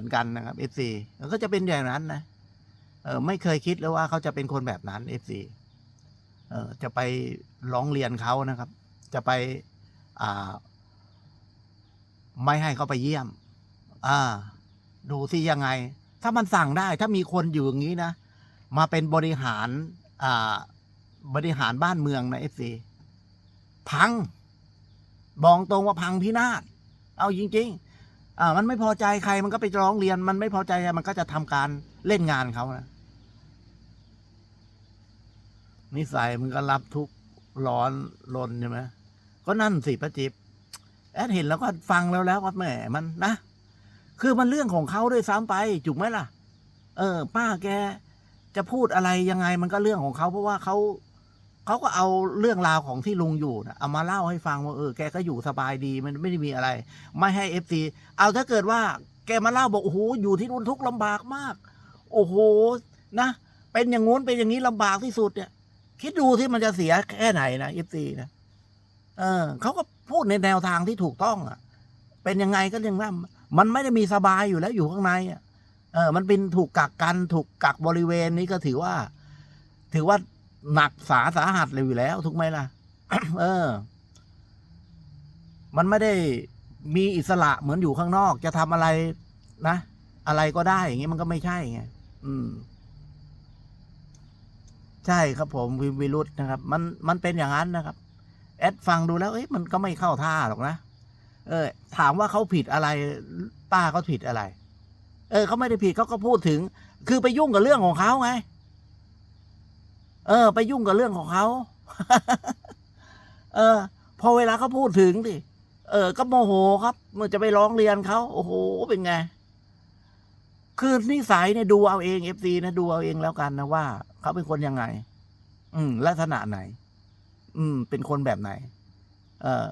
มือนกันนะครับเอฟซีก็จะเป็นอย่างนั้นนะเออไม่เคยคิดเลยว่าเขาจะเป็นคนแบบนั้นเอฟซีเออจะไปร้องเรียนเขานะครับ จะไปอ่า ไม่ให้เขาไปเยี่ยม อ่า ดูสิยังไง ถ้ามันสั่งได้ ถ้ามีคนอยู่อย่างนี้นะมาเป็นบริหาร อ่า บริหารบ้านเมืองนะเอฟซีพัง บอกตรงว่าพังพินาศเอาจริง ๆ อ่ามันไม่พอใจใครมันก็ไปร้องเรียน มันไม่พอใจมันก็จะทำการเล่นงานเขานะนิสัยมันก็รับทุกร้อนรนใช่ไหมก็นั่นสิป้าจิ๊บแอดเห็นแล้วก็ฟังแล้วแล้วก็แหมมันนะคือมันเรื่องของเขาด้วยซ้ำไปจุกไหมล่ะ เออ ป้าแกจะพูดอะไรยังไงมันก็เรื่องของเขาเพราะว่าเขา เขาก็เอาเรื่องราวของที่ลุงอยู่นะเอามาเล่าให้ฟังว่าเออแกก็อยู่สบายดีมันไม่ได้มีอะไร ไม่ให้เอฟซีเอาถ้าเกิดว่า แกมาเล่าบอกโอ้โหอยู่ที่นู่นทุกข์ลำบากมาก โอ้โหนะ เป็นอย่างงู้นเป็นอย่างนี้ลำบากที่สุดเนี่ย คิดดูที่มันจะเสียแค่ไหนนะเอฟซีนะเออเขาก็พูดในแนวทางที่ถูกต้องอะ เป็นยังไงก็ยังนั้นมันไม่ได้มีสบายอยู่แล้วอยู่ข้างในอะเออ มันเป็นถูกกักกันถูกกักบริเวณนี้ก็ถือว่า ถือว่า หนักสาสาหัสเลยอยู่แล้ว ถูกไหมล่ะ เออ มันไม่ได้มีอิสระเหมือนอยู่ข้างนอก จะทำอะไร นะ อะไรก็ได้ อย่างงี้มันก็ไม่ใช่ไงอืม ใช่ครับผมวิวิรุธนะครับ มันมันเป็นอย่างนั้นนะครับ แอดฟังดูแล้วเอ้ยมันก็ไม่เข้าท่าหรอกนะเออ ถามว่าเขาผิดอะไร ป้าเขาผิดอะไร เออเขาไม่ได้ผิดเขาก็พูดถึง คือไปยุ่งกับเรื่องของเขาไง เออ ไปยุ่งกับเรื่องของเขา เออ พอเวลาเขาพูดถึงดิเออ ก็โมโหครับมื่อจะไปร้องเรียนเขาโอ้โห เป็นไง คือนิสัยเนี่ยดูเอาเองเอฟซีนะดูเอาเองแล้วกันนะว่าเขาเป็นคนยังไง อืม ลักษณะไหน อืม เป็นคนแบบไหน เออ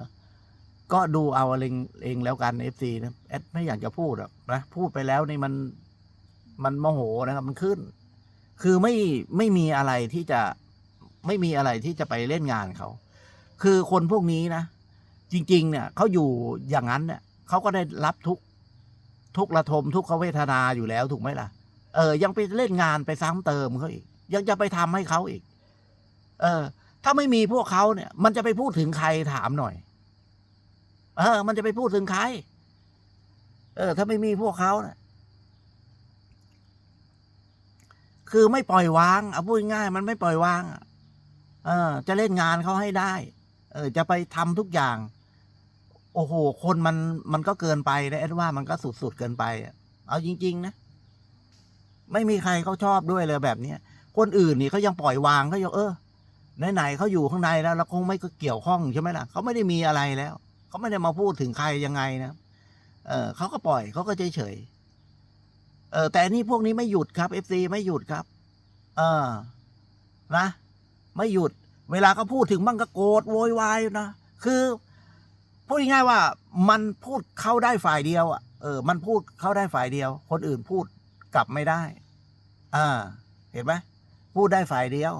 ก็ดูเอาเองเองแล้วกันเอฟซีนะแอดไม่อยากจะพูดหรอกนะพูดไปแล้วนี่มัน มันโมโหนะครับ มันขึ้น คือไม่ไม่มีอะไรที่จะไม่มีอะไรที่จะไปเล่นงานเขา คือคนพวกนี้นะ จริง ๆ เนี่ยเขาอยู่อย่างนั้นเนี่ยเขาก็ได้รับทุกทุกระทมทุกขเวทนาอยู่แล้วถูกไหมล่ะ เออ ยังไปเล่นงานไปซ้ำเติมเขาอีก ยังจะไปทำให้เขาอีก เออ ถ้าไม่มีพวกเขาเนี่ย มันจะไปพูดถึงใครถามหน่อย เออ มันจะไปพูดถึงใคร เออ ถ้าไม่มีพวกเขาเนี่ย คือไม่ปล่อยวางเอาพูดง่ายๆมันไม่ปล่อยวางเออ จะเล่นงานเขาให้ได้ เออ จะไปทำทุกอย่าง โอ้โห คนมันมันก็เกินไปนะแอดว่ามันก็สุดๆเกินไปเอาจริง ๆ นะไม่มีใครเขาชอบด้วยเลยแบบเนี้ยคนอื่นนี่เขายังปล่อยวางเขายังเออไหนๆเขาอยู่ข้างในแล้วแล้วคงไม่เกี่ยวข้องใช่ไหมล่ะเขาไม่ได้มีอะไรแล้วเขาไม่ได้มาพูดถึงใครยังไงนะเออเขาก็ปล่อยเขาก็เฉยเฉยๆ เออแต่นี่พวกนี้ไม่หยุดครับเอฟซีไม่หยุดครับ เออ นะ ไม่หยุด เวลาเขาพูดถึงมันก็โกรธโวยวายนะคือพูดง่ายๆว่ามันพูดเข้าได้ฝ่ายเดียวอะเออ มันพูดเข้าได้ฝ่ายเดียว คนอื่นพูดกลับไม่ได้อ่าเห็นไหมพูดได้ฝ่ายเดียว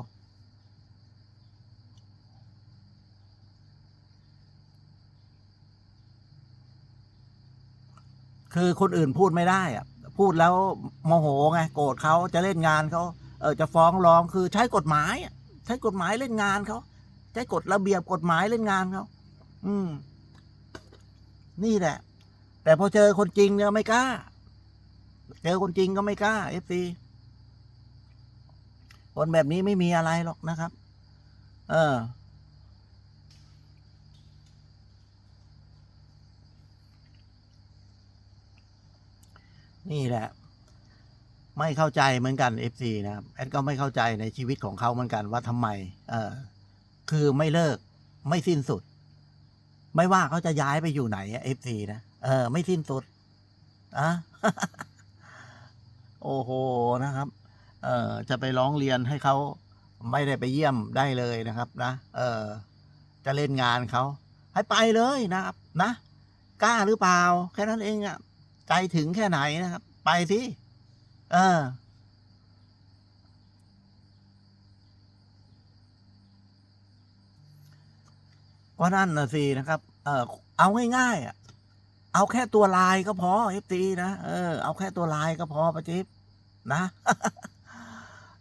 คือคนอื่นพูดไม่ได้อะ พูดแล้วโมโหไงโกรธเขาจะเล่นงานเขาเออจะฟ้องร้องคือใช้กฎหมายใช้กฎหมายเล่นงานเขาใช้กฎระเบียบกฎหมายเล่นงานเขาอืม นี่แหละ แต่พอเจอคนจริงเนี่ยไม่กล้า เจอคนจริงก็ไม่กล้าเอฟซีคนแบบนี้ไม่มีอะไรหรอกนะครับ เออ นี่แหละ ไม่เข้าใจเหมือนกันเอนะครับแอดก็ไม่เข้าใจในชีวิตของเขาเหมือนกันว่าทำไม เออคือไม่เลิก ไม่สิ้นสุด ไม่ว่าเขาจะย้ายไปอยู่ไหนเอฟซีนะเออ ไม่สิ้นสุดอะโอ้โหนะครับ เออจะไปร้องเรียนให้เขาไม่ได้ไปเยี่ยมได้เลยนะครับ นะเออจะเล่นงานเขาให้ไปเลยนะครับ นะกล้าหรือเปล่า แค่นั้นเองอะ ใจถึงแค่ไหนนะครับ ไปสิเออ ก็นั่นนะสินะครับ เออเอาง่ายๆอะ เอาแค่ตัวลายก็พอเอฟซีนะเออเอาแค่ตัวลายก็พอประจิบนะ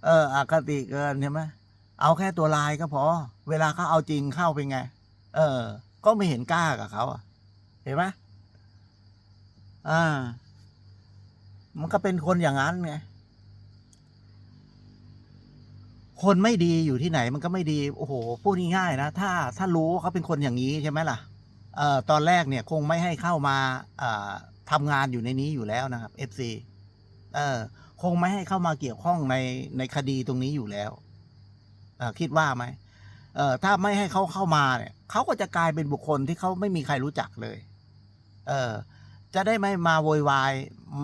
เอออคติเกินใช่ไหมเอาแค่ตัวลายก็พอ เวลาเขาเอาจริงเข้าเป็นไง เออ ก็ไม่เห็นกล้ากับเขาเห็นไหม อ่า มันก็เป็นคนอย่างนั้นไง คนไม่ดีอยู่ที่ไหนมันก็ไม่ดี โอ้โห พูดง่ายๆนะ ถ้า ถ้ารู้ว่าเขาเป็นคนอย่างนี้ใช่ไหมล่ะ เอ่อ ตอนแรกเนี่ย คงไม่ให้เข้ามาอ่าทำงานอยู่ในนี้อยู่แล้วนะครับ FC เออ คงไม่ให้เข้ามาเกี่ยวข้องใน ในคดีตรงนี้อยู่แล้วเออคิดว่าไหมเออถ้าไม่ให้เขาเข้ามาเนี่ย เขาก็จะกลายเป็นบุคคลที่เขาไม่มีใครรู้จักเลย เออ จะได้ไม่มาโวยวาย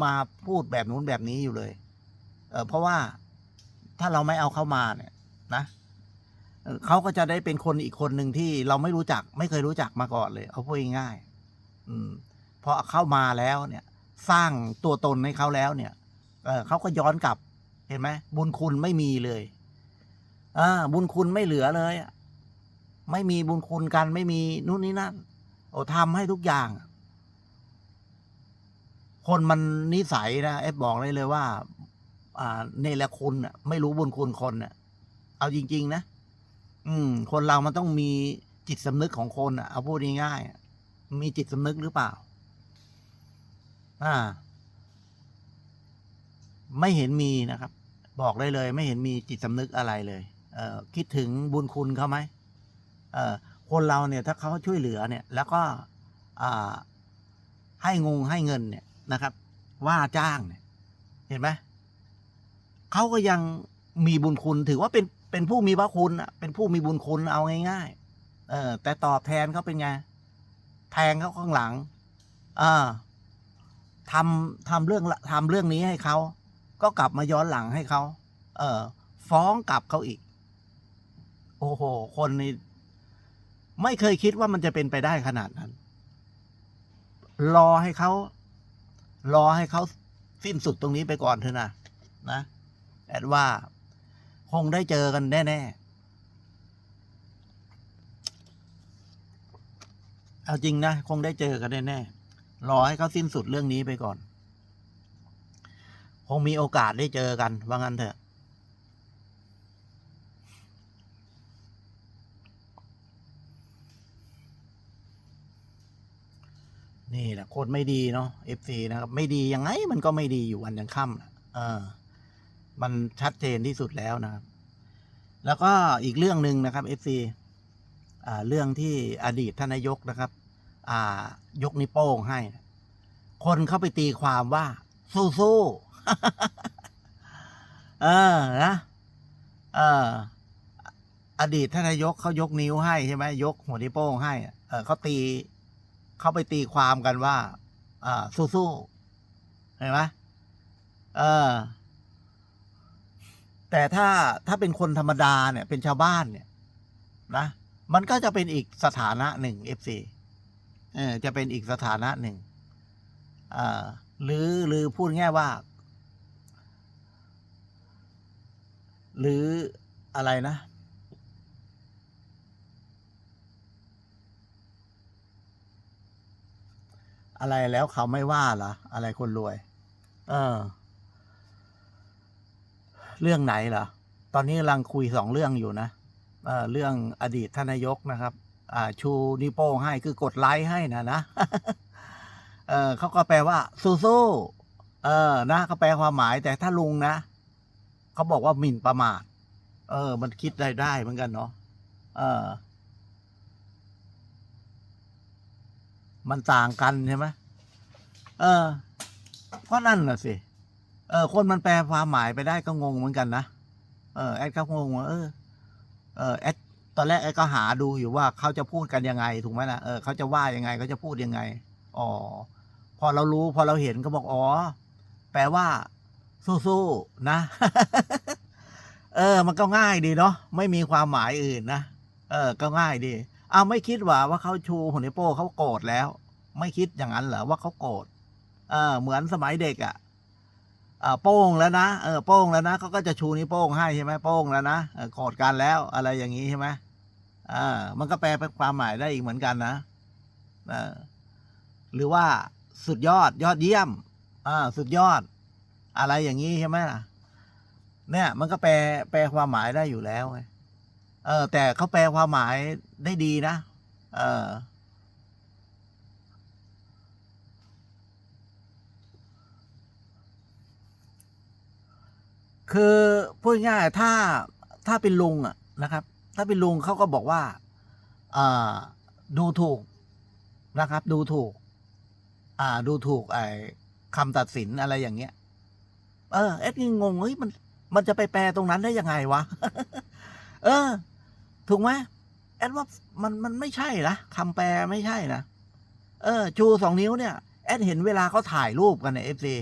มาพูดแบบนู้นแบบนี้อยู่เลย เออเพราะว่าถ้าเราไม่เอาเข้ามาเนี่ยนะเเขาก็จะได้เป็นคนอีกคนหนึ่งที่เราไม่รู้จัก ไม่เคยรู้จักมาก่อนเลย เอาพูดง่ายๆอืมพอเข้ามาแล้วเนี่ย สร้างตัวตนให้เขาแล้วเนี่ย เออเขาก็ย้อนกลับ เห็นไหมบุญคุณไม่มีเลยอ่าบุญคุณไม่เหลือเลยไม่มีบุญคุณกันไม่มีนู่นนี่นั่นโอ้ทำให้ทุกอย่าง คนมันนิสัยนะเอฟบอกได้เลยว่า อ่าเนรคุณอะไม่รู้บุญคุณคนอะ เอาจริง ๆ นะอืม คนเรามันต้องมีจิตสำนึกของคนอะเอาพูดง่ายๆมีจิตสำนึกหรือเปล่า อ่า ไม่เห็นมีนะครับ บอกได้เลย ไม่เห็นมีจิตสำนึกอะไรเลย เออคิดถึงบุญคุณเขาไหมเออคนเราเนี่ย ถ้าเขาช่วยเหลือเนี่ย แล้วก็ อ่า ให้งงให้เงินเนี่ย นะครับ ว่าจ้างเนี่ยเห็นไหมเขาก็ยังมีบุญคุณถือว่าเป็นเป็นผู้มีพระคุณเป็นผู้มีบุญคุณเอาง่ายๆเออ แต่ตอบแทนเขาเป็นไง แทงเขาข้างหลังอ่าทำทำเรื่องทำเรื่องนี้ให้เขาก็กลับมาย้อนหลังให้เขาเออ ฟ้องกลับเขาอีก โอ้โห คนนี้ไม่เคยคิดว่ามันจะเป็นไปได้ขนาดนั้น รอให้เขา รอให้เขาสิ้นสุดตรงนี้ไปก่อนเถอะนะนะแอดว่า คงได้เจอกันแน่ๆเอาจริงนะ คงได้เจอกันแน่ๆรอให้เขาสิ้นสุดเรื่องนี้ไปก่อน คงมีโอกาสได้เจอกันว่างั้นเถอะ นี่แหละโคนไม่ดีเนาะ FC นะครับ ไม่ดียังไงมันก็ไม่ดีอยู่วันยังค่ำนะเออ มันชัดเจนที่สุดแล้วนะครับ แล้วก็อีกเรื่องหนึ่งนะครับ FC อ่าเรื่องที่อดีตท่านนายกนะครับ อ่ายกนิ้วโป้งให้ คนเข้าไปตีความว่า สู้สู้เออนะเอออดีตท่านนายกเขายกนิ้วให้ใช่ไหมยกหัวนิ้วโป้งให้ เออเขาตี เขาไปตีความกันว่าอ่าสู้ๆเห็นไหมเออ แต่ถ้าถ้าเป็นคนธรรมดาเนี่ย เป็นชาวบ้านเนี่ย นะมันก็จะเป็นอีกสถานะหนึ่งเอฟซีเออจะเป็นอีกสถานะหนึ่งอ่าหรือหรือพูดง่ายว่า หรืออะไรนะ อะไรแล้วเขาไม่ว่าเหรออะไรคนรวย เออ เรื่องไหนเหรอตอนนี้กำลังคุยสองเรื่องอยู่นะเออเรื่องอดีตทนายกนะครับ อ่า ชูนิโป้งให้คือกดไลค์ให้นะนะเออเขาก็แปลว่า สู้ๆเออ นะเขาแปลความหมาย แต่ถ้าลุงนะเขาบอกว่าหมิ่นประมาท เออ มันคิดได้ได้เหมือนกันเนาะเออ มันต่างกันใช่ไหมเออ เพราะนั่นน่ะสิเออ คนมันแปลความหมายไปได้ก็งงเหมือนกันนะเออแอดก็งงว่าเออเออแอดตอนแรกแอดก็หาดูอยู่ว่าเขาจะพูดกันยังไงถูกไหมล่ะเออเขาจะว่ายังไงเขาจะพูดยังไงอ๋อพอเรารู้พอเราเห็นก็บอกอ๋อแปลว่าสู้ๆนะ เออ มันก็ง่ายดีเนาะไม่มีความหมายอื่นนะเออ ก็ง่ายดี เอาไม่คิดว่าว่าเขาชูหัวนิ้วโป้งเขาโกรธแล้ว ไม่คิดอย่างนั้นเหรอว่าเขาโกรธเออเหมือนสมัยเด็กอะ่ะโป้งแล้วนะเออโป้งแล้วนะเขาก็จะชูนิ้วโป้งให้ใช่ไหมโป้งแล้วนะเออโกรธกันแล้วอะไรอย่างนี้ใช่ไหมอ่ามันก็แปลเป็นความหมายได้อีกเหมือนกันนะเออหรือว่าสุดยอดยอดเยี่ยมอ่าสุดยอด อะไรอย่างนี้ใช่ไหมล่ะ เนี่ย มันก็แปลแปลความหมายได้อยู่แล้วไงเออแต่เขาแปลความหมาย ได้ดีนะ เออ คือพูดง่ายถ้าถ้าเป็นลุงอะนะครับ ถ้าเป็นลุงเขาก็บอกว่าดูถูกนะครับ ดูถูก อ่า ดูถูกไอ้คำตัดสินอะไรอย่างเงี้ย เออ เอ็ดนี่งงเฮ้ยมัน มันจะไปแปลตรงนั้นได้ยังไงวะ เออ ถูกไหม อดว่ามันมันไม่ใช่นะคำแปลไม่ใช่นะเออ ชูสองนิ้วเนี่ยแอดเห็นเวลาเขาถ่ายรูปกันในเอฟซี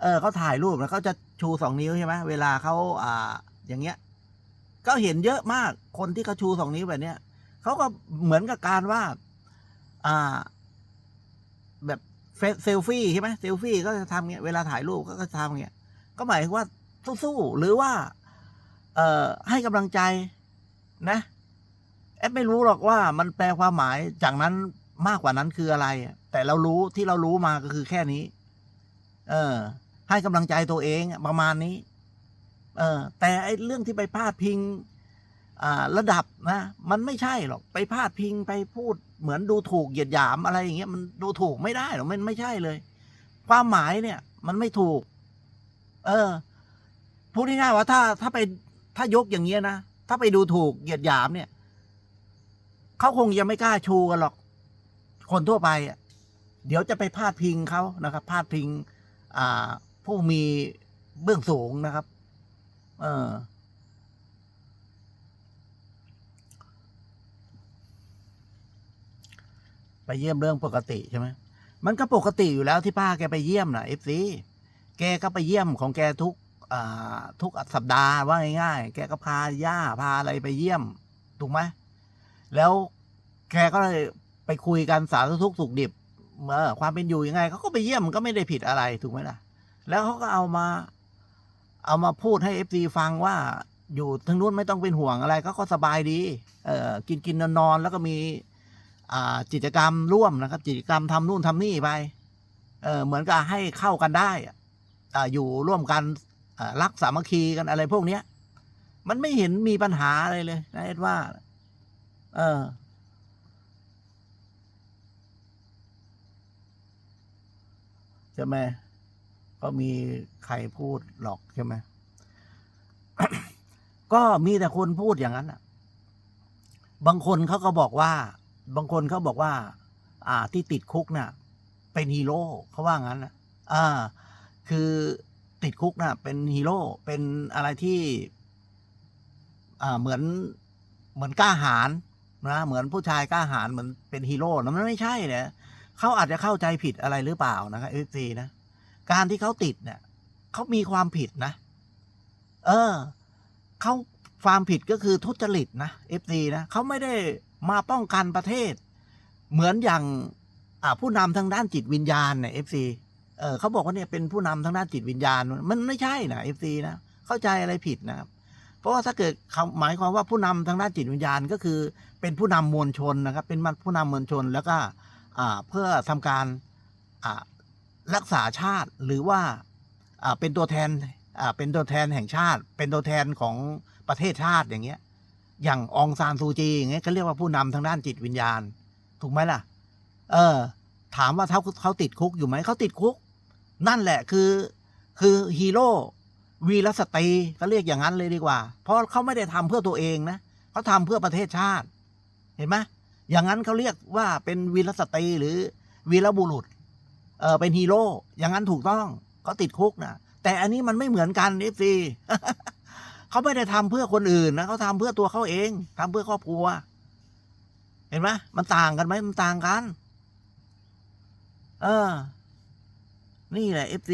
เออเขาถ่ายรูปแล้วเขาจะชูสองนิ้วใช่ไหมเวลาเขาอ่า อย่างเงี้ย ก็เห็นเยอะมากคนที่เขาชูสองนิ้วแบบเนี้ยเขาก็เหมือนกับการว่า อ่า แบบเซลฟี่ใช่ไหมเซลฟี่ก็จะทำเงี้ยเวลาถ่ายรูปก็จะทำเงี้ยก็หมายว่าสู้ๆหรือว่า เอ่อให้กำลังใจนะ แอดไม่รู้หรอกว่ามันแปลความหมายจากนั้นมากกว่านั้นคืออะไร แต่เรารู้ที่เรารู้มาก็คือแค่นี้ เออ ให้กำลังใจตัวเองประมาณนี้ เออ แต่ไอ้เรื่องที่ไปพาดพิง อ่า ระดับนะมันไม่ใช่หรอกไปพาดพิงไปพูดเหมือนดูถูกเหยียดหยามอะไรอย่างเงี้ยมันดูถูกไม่ได้หรอกมันไม่ใช่เลย ความหมายเนี่ย มันไม่ถูก เออพูดง่ายๆว่าถ้าถ้าไปถ้ายกอย่างเงี้ยนะถ้าไปดูถูกเหยียดหยามเนี่ย เขาคงยังไม่กล้าชูกันหรอก คนทั่วไปอะเดี๋ยวจะไปพาดพิงเขานะครับพาดพิง อ่า ผู้มีเบื้องสูงนะครับ เออไปเยี่ยมเรื่องปกติใช่ไหมมันก็ปกติอยู่แล้วที่ป้าแกไปเยี่ยมนะเอฟซีแกก็ไปเยี่ยมของแกทุกทุกสัปดาห์ว่าง่ายๆ แกก็พาย่าพาอะไรไปเยี่ยม ถูกไหม แล้วแกก็เลยไปคุยกันสารทุกข์สุขดิบเออความเป็นอยู่ยังไงเขาก็ไปเยี่ยมมันก็ไม่ได้ผิดอะไรถูกไหมล่ะ แล้วเขาก็เอามา เอามาพูดให้เอฟซีฟังว่าอยู่ทางนู้นไม่ต้องเป็นห่วงอะไร ก็ก็สบายดี เออกินกินนอนนอนแล้วก็มี อ่ากิจกรรมร่วมนะครับกิจกรรมทำนู่นทำนี่ไปเออเหมือนกับให้เข้ากันได้อ่าอยู่ร่วมกันอ่ารักสามัคคีกันอะไรพวกเนี้ย มันไม่เห็นมีปัญหาอะไรเลยนะเอ็ดว่า เออ ใช่ไหมก็มีใครพูดหรอกใช่ไหมก็มีแต่คนพูดอย่างนั้นอะ บางคนเขาก็บอกว่า บางคนเขาบอกว่า อ่า ที่ติดคุกเนี่ยเป็นฮีโร่เขาว่างั้นนะอ่า คือติดคุกน่ะเป็นฮีโร่เป็นอะไรที่ อ่าเหมือนเหมือนกล้าหาญ นะเหมือนผู้ชายกล้าหาญเหมือนเป็นฮีโร่นะมันไม่ใช่เนี่ยเขาอาจจะเข้าใจผิดอะไรหรือเปล่านะครับเอฟซีนะการที่เขาติดเนี่ยเขามีความผิดนะ เออเขาความผิดก็คือทุจริตนะเอฟซีนะเขาไม่ได้มาป้องกันประเทศ เหมือนอย่างผู้นำทางด้านจิตวิญญาณเนี่ยเอฟซีเออเขาบอกว่าเนี่ยเป็นผู้นำทางด้านจิตวิญญาณ มันไม่ใช่นะเอฟซีนะเข้าใจอะไรผิดนะครับ เพราะว่าถ้าเกิดเขาหมายความว่าผู้นำทางด้านจิตวิญญาณก็คือ เป็นผู้นำมวลชนนะครับ เป็นผู้นำมวลชนแล้วก็เพื่อทำการรักษาชาติหรือว่าเป็นตัวแทนเป็นตัวแทนแห่งชาติ เป็นตัวแทนของประเทศชาติอย่างเงี้ย อย่างองซานซูจีอย่างเงี้ยเขาเรียกว่าผู้นำทางด้านจิตวิญญาณ ถูกไหมล่ะ เออ ถามว่าเขาเขาติดคุกอยู่ไหมเขาติดคุก นั่นแหละคือคือฮีโร่ วีรสตรีเขาเรียกอย่างนั้นเลยดีกว่า เพราะเขาไม่ได้ทำเพื่อตัวเองนะเขาทำเพื่อประเทศชาติ เห็นไหมอย่างนั้นเขาเรียกว่าเป็นวีรสตรีหรือวีรบุรุษเออเป็นฮีโร่อย่างนั้นถูกต้องเขาติดคุกนะแต่อันนี้มันไม่เหมือนกันเอฟซีเขาไม่ได้ทำเพื่อคนอื่นนะเขาทำเพื่อตัวเขาเองทำเพื่อครอบครัว เห็นไหมมันต่างกันไหมมันต่างกัน เออ นี่แหละเอฟซี